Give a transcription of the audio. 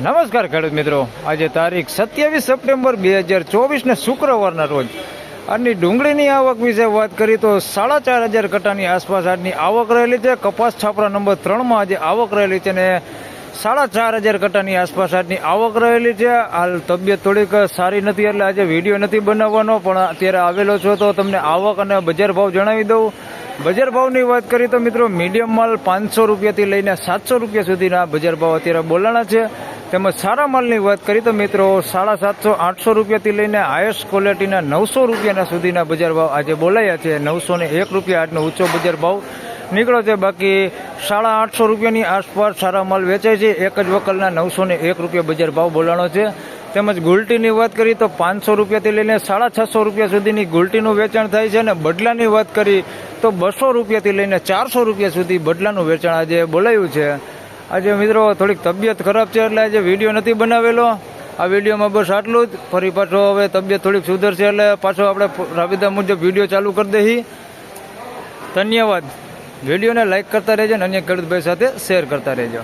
નમસ્કાર ખેડૂત મિત્રો. આજે તારીખ સત્યાવીસ સપ્ટેમ્બર બે હજાર ચોવીસને શુક્રવારના રોજ. આજની ડુંગળીની આવક વિશે વાત કરીએ તો સાડા ચાર હજાર કટાની આસપાસ આજની આવક રહેલી છે. કપાસ છાપરા નંબર ત્રણમાં આજે આવક રહેલી છે ને સાડા ચાર હજાર કટાની આસપાસ આજની આવક રહેલી છે. હાલ તબિયત થોડીક સારી નથી એટલે આજે વીડિયો નથી બનાવવાનો, પણ અત્યારે આવેલો છો તો તમને આવક અને બજાર ભાવ જણાવી દઉં. બજાર ભાવની વાત કરીએ તો મિત્રો, મીડિયમ માલ પાંચસો રૂપિયાથી લઈને સાતસો રૂપિયા સુધીના બજાર ભાવ અત્યારે બોલાણા છે. તેમજ સારા માલની વાત કરીએ તો મિત્રો સાડા સાતસો, આઠસો રૂપિયાથી લઈને હાયેસ્ટ ક્વોલિટીના નવસો રૂપિયાના સુધીના બજાર ભાવ આજે બોલાયા છે. નવસો ને એક રૂપિયા આજનો ઊંચો બજાર ભાવ નીકળ્યો છે. બાકી સાડા આઠસો રૂપિયાની આસપાસ સારા માલ વેચાય છે. એક જ વકલના નવસો ને એક રૂપિયા બજાર ભાવ બોલાણો છે. તેમજ ગુલટીની વાત કરીએ તો પાંચસો રૂપિયાથી લઈને સાડા છસો રૂપિયા સુધીની ગુલટીનું વેચાણ થાય છે અને બદલાની વાત કરી તો બસો રૂપિયાથી લઈને ચારસો રૂપિયા સુધી બદલાનું વેચાણ આજે બોલાયું છે. આજે મિત્રો થોડીક તબિયત ખરાબ છે એટલે આજે વીડિયો નથી બનાવેલો. આ વિડીયોમાં બસ આટલું જ. ફરી પાછો હવે તબિયત થોડીક સુધરશે એટલે પાછો આપણે રાબેતા મુજબ વીડિયો ચાલુ કરી દઈએ. ધન્યવાદ. વિડીયોને લાઇક કરતા રહેજો અને અન્ય ખેડૂત ભાઈ સાથે શેર કરતા રહેજો.